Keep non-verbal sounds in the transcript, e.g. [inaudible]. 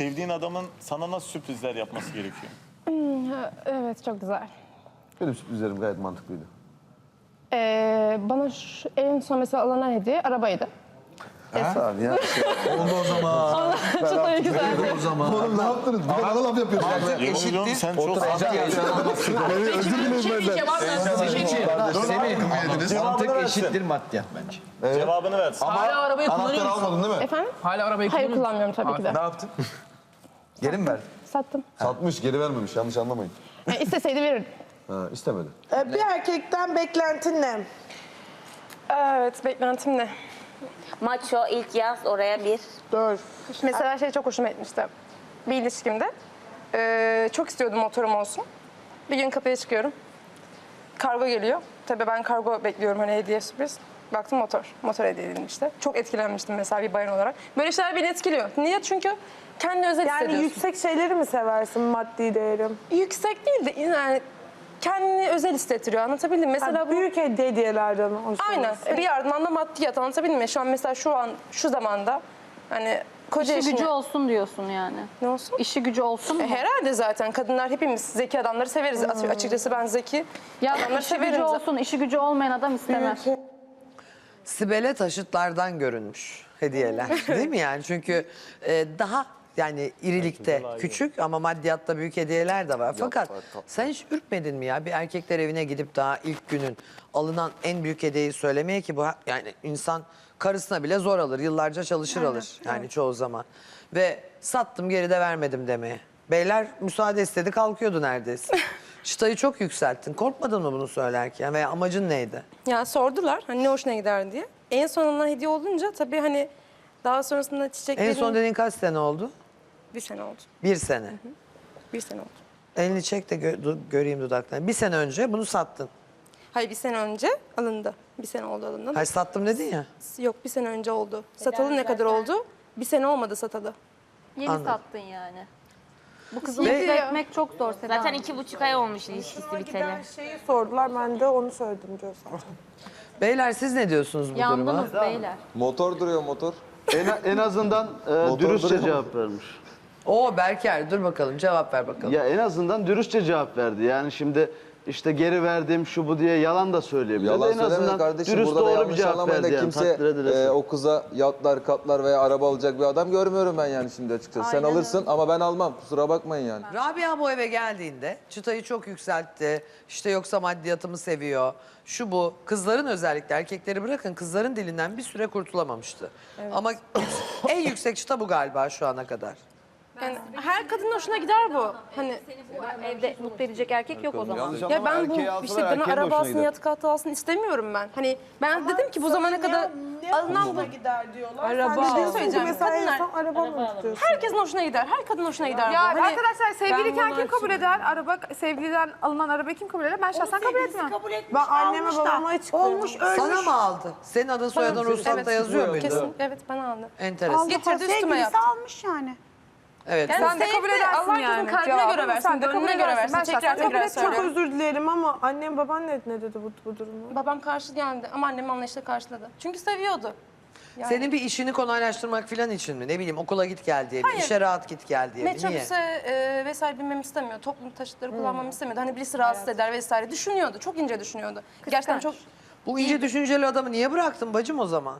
sevdiğin adamın sana nasıl sürprizler yapması gerekiyor? Ha, Evet çok güzel. Benim sürprizlerim gayet mantıklıydı. Ee, bana şu, en son mesela alınan hediye arabaydı. Ol ya. [laughs] Oldu o zaman. Çıtayı güzel. o zaman. Oğlum ne yaptınız? Bir de bana laf yapıyorsunuz. Yemin ediyorum sen çok Beni özür dilerim benden. Semih, mantık eşittir maddiyat bence. cevabını ver. Hala arabayı Anahtarı kullanıyor musun? almadın değil mi? Efendim? Hala arabayı Hayır kullanıyor musun? kullanmıyorum tabii ki de. Ne yaptın? Geri mi verdin? Sattım. Satmış, geri vermemiş. Yanlış anlamayın. Yani isteseydi verirdim. [laughs] Ha, istemedi. Ee, Bir erkekten beklentin ne? Evet beklentim ne? Maço ilk yaz oraya bir. Dur. Mesela şey çok hoşuma gitmişti. Bir ilişkimde. Ee, çok istiyordum motorum olsun. Bir gün kapıya çıkıyorum. Kargo geliyor. Tabii ben kargo bekliyorum hani hediye sürpriz. Baktım motor. Motor hediye edilmişti. Çok etkilenmiştim mesela bir bayan olarak. Böyle şeyler beni etkiliyor. Niye? Çünkü kendi özel Yani hissediyorsun. yüksek şeyleri mi seversin maddi değerim? Yüksek değil de yani kendini özel hissettiriyor. Anlatabildim mi? Mesela bu... büyük hediyelerden hoşlanırsın. Aynen. Bir yandan da maddiyat anlatabildim mi? Şu an mesela şu an şu zamanda hani koca İşi eşini- gücü olsun diyorsun yani. Ne olsun? İşi gücü olsun mu? E, herhalde zaten kadınlar hepimiz zeki adamları severiz. Açı- Açıkçası ben zeki Ya adamları işi severim. gücü olsun, işi gücü olmayan adam istemez. Sibel'e taşıtlardan görünmüş hediyeler [laughs] değil mi yani? Çünkü e, daha yani irilikte küçük ama maddiyatta büyük hediyeler de var. Fakat sen hiç ürkmedin mi ya bir erkekler evine gidip daha ilk günün alınan en büyük hediyeyi söylemeye ki bu ha- yani insan karısına bile zor alır. Yıllarca çalışır alır yani çoğu zaman. Ve sattım geri de vermedim demeye. Beyler müsaade istedi kalkıyordu neredeyse. [laughs] Çıtayı çok yükselttin. Korkmadın mı bunu söylerken veya amacın neydi? Ya sordular hani ne hoşuna gider diye. En sonunda hediye olunca tabii hani daha sonrasında çiçeklerin... En son dediğin kaç sene oldu? Bir sene oldu. Bir sene. Bir sene oldu. Elini çek de gö- du- göreyim dudaklarını. Bir sene önce bunu sattın. Hayır bir sene önce alındı. Bir sene oldu alındı. Hayır sattım dedin ya. Yok bir sene önce oldu. Satalı ne kadar oldu? Bir sene olmadı satalı. Yeni Anladım. sattın yani. Bu kızı Ve- mutlu etmek çok zor Seda. Zaten iki buçuk ay olmuş ilişkisi biteli. Şeyi sordular ben de onu söyledim diyorsan. [laughs] Beyler siz ne diyorsunuz bu duruma? Yandınız beyler. Motor duruyor motor. En, en azından e, dürüstçe cevap vermiş. Oo Berker dur bakalım cevap ver bakalım. Ya en azından dürüstçe cevap verdi. Yani şimdi işte geri verdim şu bu diye yalan da söyleyebilir. Yalan en azından kardeşim. dürüst Burada da doğru bir yanlış cevap anlamayın verdi yani. kimse Takdir e, o kıza yatlar, katlar veya araba alacak bir adam görmüyorum ben yani şimdi açıkçası. Sen alırsın ama ben almam. Kusura bakmayın yani. Rabia bu eve geldiğinde çıtayı çok yükseltti. İşte yoksa maddiyatımı seviyor. Şu bu. Kızların özellikle erkekleri bırakın kızların dilinden bir süre kurtulamamıştı. Ama en yüksek çıta bu galiba şu ana kadar. Yani her kadının hoşuna gider bu. Hani Evde mutlu edecek erkek yok o zaman. ya ben bu işte bana araba alsın, yatı katı alsın istemiyorum ben. Hani ben dedim ki bu zamana kadar alınan bu. gider diyorlar. Araba Sen de diyorsun ki söyleyeceğim. mesela Kadınlar- son araba mı istiyorsun? Herkesin hoşuna gider. Her kadın hoşuna gider Ya bu. Hani arkadaşlar sevgiliyken kim kabul eder? Araba sevgiliden alınan arabayı kim kabul eder? Ben şahsen kabul etmem. Ben anneme babama hiç olmuş Sana mı aldı? Senin adın soyadın ruhsatta yazıyor muydu? Kesin. Evet ben aldım. Enteresan. Getirdi üstüme yaptı. almış yani. Evet. Yani Sen de kabul edersin Allah yani. kalbine Cevabını göre versin, sen de kabul gönlüne göre edersin. versin. Ben Tekrar şahsen tekrar kabul. Çok söylüyorum. özür dilerim ama annem baban ne, ne dedi bu, bu durumu? Babam karşı geldi ama annem anlayışla karşıladı. Çünkü seviyordu. Senin bir işini kolaylaştırmak falan için mi? Ne bileyim okula git gel diye mi? Hayır. İşe rahat git gel diye mi? Niye? Metrobüse e, vesaire binmemi istemiyor. Toplum taşıtları kullanmamı istemiyordu. Hani birisi rahatsız eder vesaire. Düşünüyordu. Çok ince düşünüyordu. Gerçekten çok Bu ince düşünceli adamı niye bıraktın bacım o zaman?